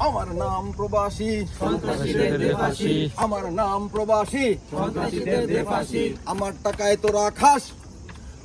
আমার নাম প্রবাসী। আমার নাম প্রবাসী। আমার টাকায় তোরা খাস।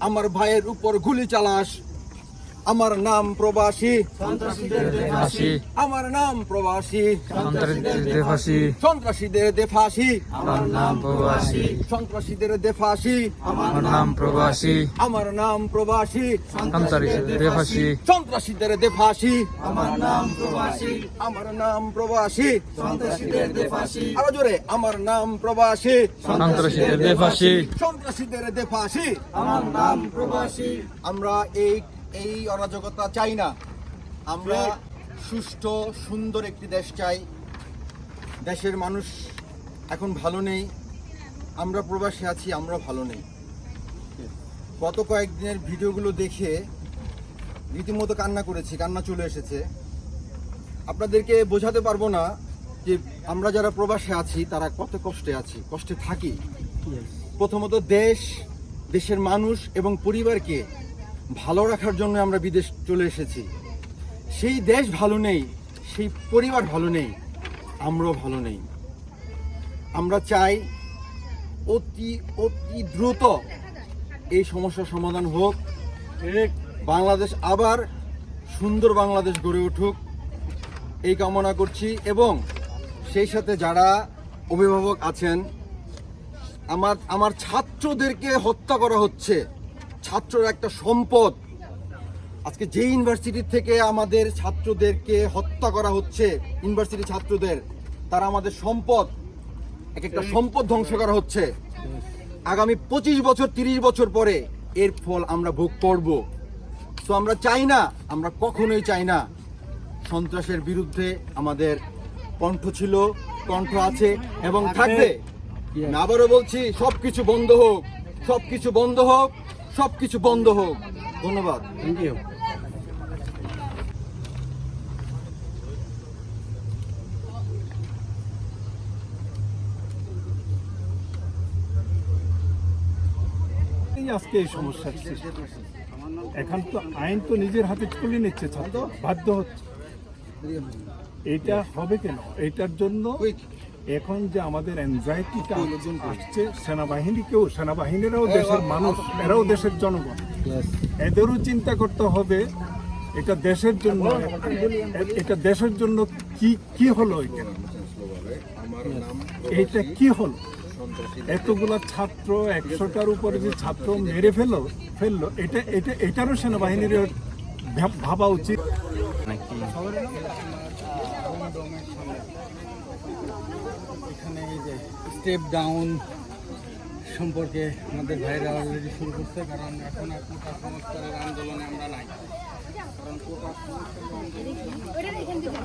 আমার ভাইয়ের উপর গুলি চালাস। আমার নাম প্রবাসী। আমার নাম প্রবাসী। সন্ত্রাসীদের দেশবাসী সন্ত্রাসীদের দেফাসি আমার নাম প্রবাসী। সন্ত্রাসীদের দেফাসি আমার নাম প্রবাসী। আমার নাম প্রবাসী। সন্ত্রাসীদের দেশবাসী সন্ত্রাসীদের দেফাসি আমার নাম প্রবাসী। আমার নাম প্রবাসী। সন্ত্রাসীদের দেশবাসী আরও জোরে আমার নাম প্রবাসী। সন্ত্রাসীদের দেশবাসী সন্ত্রাসীদের দেফাসি আমার নাম প্রবাসী। আমরা এই এই অরাজকতা চাই না। আমরা সুষ্ঠু সুন্দর একটি দেশ চাই। দেশের মানুষ এখন ভালো নেই। আমরা প্রবাসে আছি আমরা ভালো নেই। গত কয়েকদিনের ভিডিওগুলো দেখে রীতিমতো কান্না করেছি কান্না চলে এসেছে। আপনাদেরকে বোঝাতে পারব না যে আমরা যারা প্রবাসে আছি তারা কত কষ্টে আছি কষ্টে থাকি। প্রথমত দেশ দেশের মানুষ এবং পরিবারকে ভালো রাখার জন্য আমরা বিদেশ চলে এসেছি। সেই দেশ ভালো নেই, সেই পরিবার ভালো নেই, আমরাও ভালো নেই। আমরা চাই অতি অতি দ্রুত এই সমস্যার সমাধান হোক। বাংলাদেশ আবার সুন্দর বাংলাদেশ গড়ে উঠুক। এই কামনা করছি এবং সেই সাথে যারা অভিভাবক আছেন, আমার আমার ছাত্রদেরকে হত্যা করা হচ্ছে। ছাত্ররা একটা সম্পদ। আজকে যে ইউনিভার্সিটি থেকে আমাদের ছাত্রদেরকে হত্যা করা হচ্ছে ইউনিভার্সিটি ছাত্রদের তারা আমাদের সম্পদ এক একটা সম্পদ ধ্বংস করা হচ্ছে। আগামী পঁচিশ বছর তিরিশ বছর পরে এর ফল আমরা ভোগ করব। তো আমরা চাই না আমরা কখনোই চাই না। সন্ত্রাসের বিরুদ্ধে আমাদের কণ্ঠ ছিল কণ্ঠ আছে এবং থাকবে। আবারও বলছি সবকিছু বন্ধ হোক সবকিছু বন্ধ হোক। সবকিছু বন্ধ হোক। ধন্যবাদ। থ্যাংক ইউ এই আজকে এই সমস্যার সৃষ্টি। এখন তো আইন তো নিজের হাতে তুলে নিচ্ছে ছাত্র। বাধ্য হচ্ছে। এটা হবে কেন? এটার জন্য এখন যে আমাদের অ্যাংজাইটিটা আসছে সেনাবাহিনীকেও সেনাবাহিনীরাও দেশের মানুষ এরাও দেশের জনগণ। এদেরও চিন্তা করতে হবে এটা দেশের জন্য এটা দেশের জন্য কি কি হলো এটা? এইটা কি হলো? এতগুলা ছাত্র একশোটার উপরে যে ছাত্র মেরে ফেলো ফেলল এটা এটা এটারও সেনাবাহিনীর ভাব- ভাবা এখানে এই যে স্টেপ ডাউন সম্পর্কে আমাদের ভাইরা অলরেডি শুরু করছে, কারণ এখন আর কোটা সংস্কারের আন্দোলনে আমরা নাই। কারণ কোটা সংস্কারের আন্দোলন